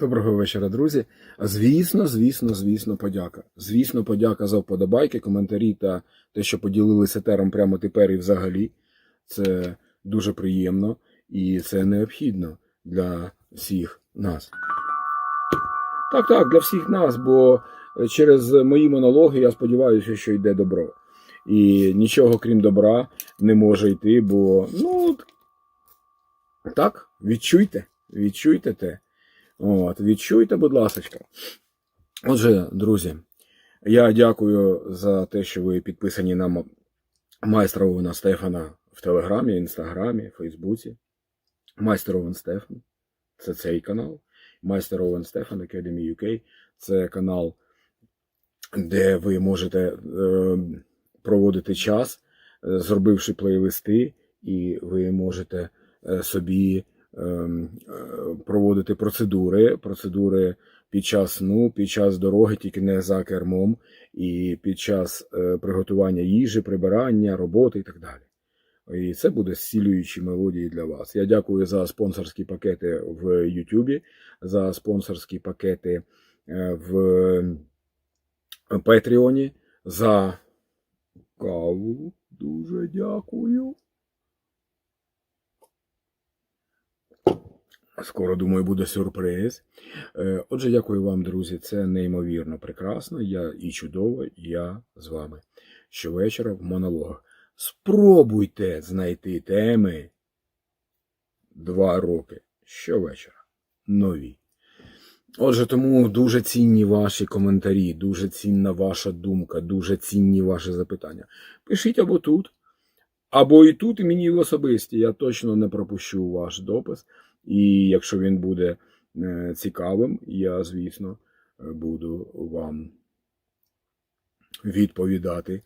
Доброго вечора, друзі. Звісно, звісно, звісно, подяка. Звісно, подяка за вподобайки, коментарі та те, що поділилися тером прямо тепер і взагалі. Це дуже приємно і це необхідно для всіх нас. Так, так, для всіх нас, бо через мої монологи я сподіваюся, що йде добро. І нічого крім добра не може йти, бо ну так, відчуйте, відчуйте те. От, відчуйте, будь ласка. Отже, друзі, я дякую за те, що ви підписані на майстра Овена Стефана в Телеграмі, Інстаграмі, Фейсбуці. Майстер Овен Стефан це цей канал. Майстер Овен Стефан Academy UK це канал, де ви можете е, проводити час, е, зробивши плейлисти, і ви можете е, собі проводити процедури, процедури під час сну, під час дороги, тільки не за кермом, і під час е, приготування їжі, прибирання, роботи і так далі. І це буде зцілюючі мелодії для вас. Я дякую за спонсорські пакети в Ютубі, за спонсорські пакети е, в Патреоні, за каву. Дуже дякую. Скоро, думаю, буде сюрприз. Е, Отже, дякую вам, друзі. Це неймовірно прекрасно. Я і чудово, я з вами. Щовечора в монологах. Спробуйте знайти теми два роки щовечора. Нові. Отже, тому дуже цінні ваші коментарі, дуже цінна ваша думка, дуже цінні ваші запитання. Пишіть або тут, або і тут, і мені в особисті. Я точно не пропущу ваш допис. І якщо він буде е, цікавим, я, звісно, е, буду вам відповідати е,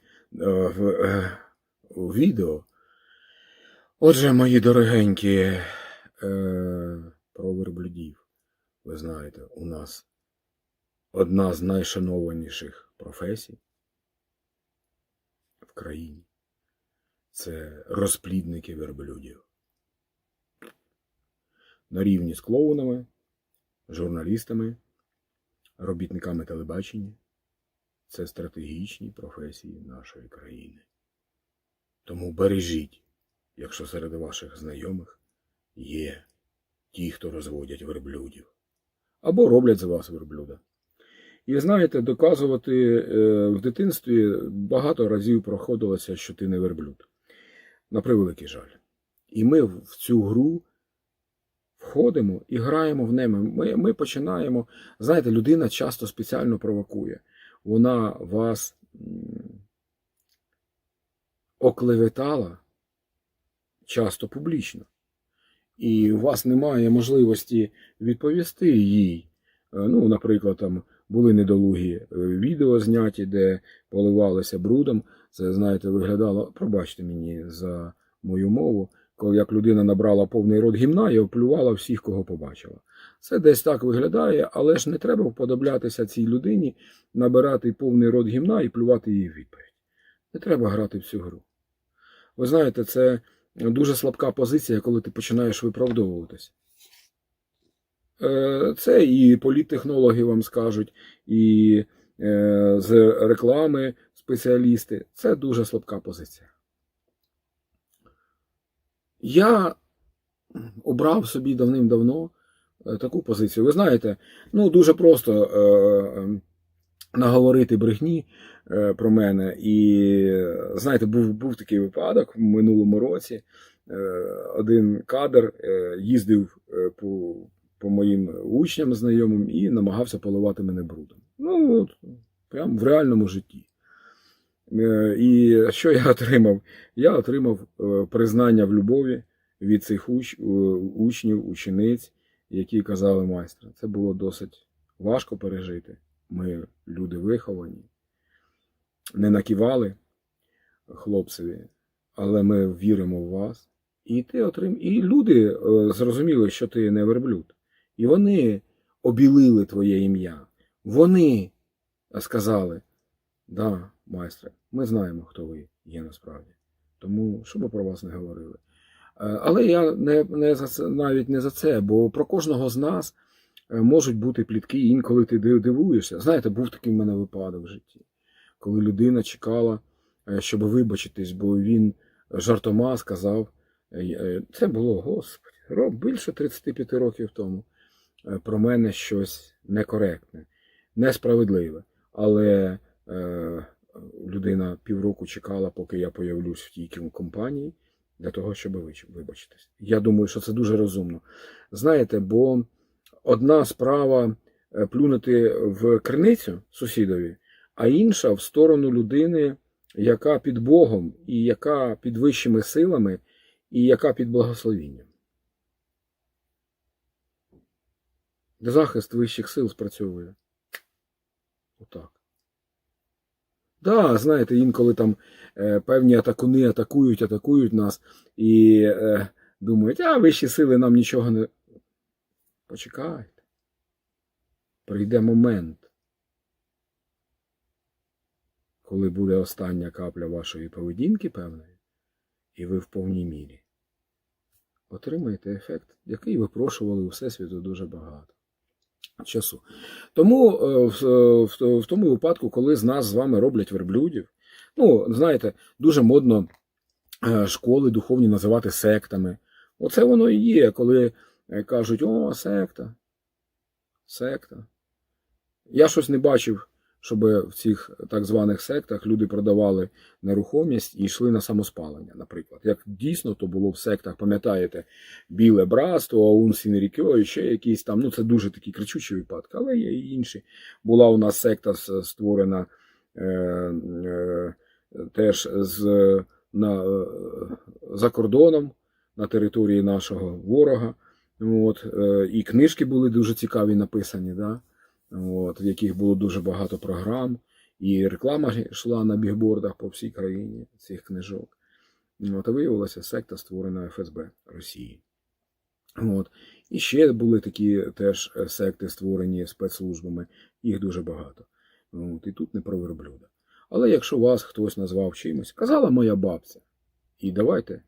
в, відео. Отже, мої дорогенькі, про верблюдів. Ви знаєте, у нас одна з найшанованіших професій в країні це розплідники верблюдів на рівні з клоунами, журналістами, робітниками телебачення. Це стратегічні професії нашої країни. Тому бережіть, якщо серед ваших знайомих є ті, хто розводять верблюдів, або роблять з вас верблюда. І знаєте, доказувати е, в дитинстві багато разів проходилося, що ти не верблюд. На превеликий жаль. І ми в цю гру входимо і граємо в неї. Ми, ми починаємо. Знаєте, людина часто спеціально провокує. Вона вас оклеветала часто публічно. І у вас немає можливості відповісти їй. Е, Ну, наприклад, там були недолугі е, відео зняті, де поливалися брудом. Це, знаєте, виглядало, пробачте мені за мою мову, як людина набрала повний рот гімна і оплювала всіх, кого побачила. Це десь так виглядає, але ж не треба вподоблятися цій людині, набирати повний рот гімна і плювати її в відповідь. Не треба грати в цю гру. Ви знаєте, це дуже слабка позиція, коли ти починаєш виправдовуватися. Е, Це і політтехнологи вам скажуть, і е, з реклами спеціалісти. Це дуже слабка позиція. Я обрав собі давним-давно е, таку позицію. Ви знаєте, ну дуже просто е, е, наговорити брехні е, про мене. І знаєте, був, був такий випадок в минулому році. Е, один кадр е, їздив е, по, по моїм учням знайомим і намагався поливати мене брудом. Ну, от, прямо в реальному житті. Е, І що я отримав? Я отримав е, признання в любові від цих уч, е, учнів, учениць, які казали майстра. Це було досить важко пережити. Ми люди виховані, не накивали хлопцеві, але ми віримо в вас. І ти отрим... І люди зрозуміли, що ти не верблюд. І вони обілили твоє ім'я. Вони сказали, да, майстре, ми знаємо, хто ви є насправді. Тому що ми про вас не говорили. Е, Але я не, не за це, навіть не за це, бо про кожного з нас е, можуть бути плітки, інколи ти дивуєшся. Знаєте, був такий в мене випадок в житті, коли людина чекала, е, щоб вибачитись, бо він жартома сказав, це було, господи, ро- більше 35 років тому, про мене щось некоректне, несправедливе. Але людина півроку чекала, поки я появлюсь в тій компанії, для того, щоб вибачитись. Я думаю, що це дуже розумно. Знаєте, бо одна справа е, плюнути в криницю сусідові, а інша в сторону людини, яка під Богом, і яка під вищими силами, і яка під благословінням. Захист вищих сил спрацьовує. Отак. Да, знаєте, інколи там е, певні атакуни атакують, атакують нас і е, думають, а вищі сили нам нічого не. Почекайте. Прийде момент, коли буде остання капля вашої поведінки певної, і ви в повній мірі отримаєте ефект, який випрошували у Всесвіту дуже багато часу. Тому е, в, в, тому випадку, коли з нас з вами роблять верблюдів, ну, знаєте, дуже модно е, школи духовні називати сектами. Оце воно і є, коли е, кажуть, о, секта. Секта. Я щось не бачив, щоб в цих так званих сектах люди продавали нерухомість і йшли на самоспалення, наприклад. Як дійсно то було в сектах, пам'ятаєте, біле братство, Аун Сінрікьо і ще якісь там. Ну, це дуже такі кричучі випадки, але є і інші. Була у нас секта створена е, е, теж з, на, е, за кордоном на території нашого ворога. От, е, і книжки були дуже цікаві написані, да? От, в яких було дуже багато програм, і реклама йшла на бігбордах по всій країні цих книжок. От, а виявилася секта, створена ФСБ Росії. От. І ще були такі теж е, секти, створені спецслужбами, їх дуже багато. От, і тут не про верблюда. Але якщо вас хтось назвав чимось, казала моя бабця, і давайте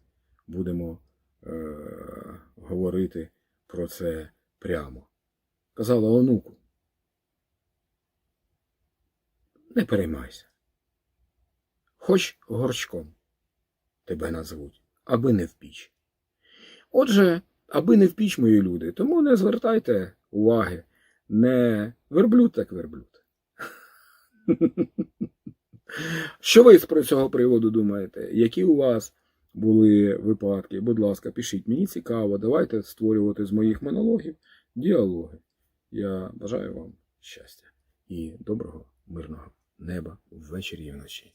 будемо е- говорити про це прямо. Казала онуку, не переймайся. Хоч горшком тебе назвуть, аби не в піч. Отже, аби не в піч, мої люди, тому не звертайте уваги, не верблюд так верблюд. Що ви з цього приводу думаєте? Які у вас були випадки? Будь ласка, пишіть. Мені цікаво, давайте створювати з моїх монологів діалоги. Я бажаю вам щастя і доброго, мирного неба ввечері і вночі.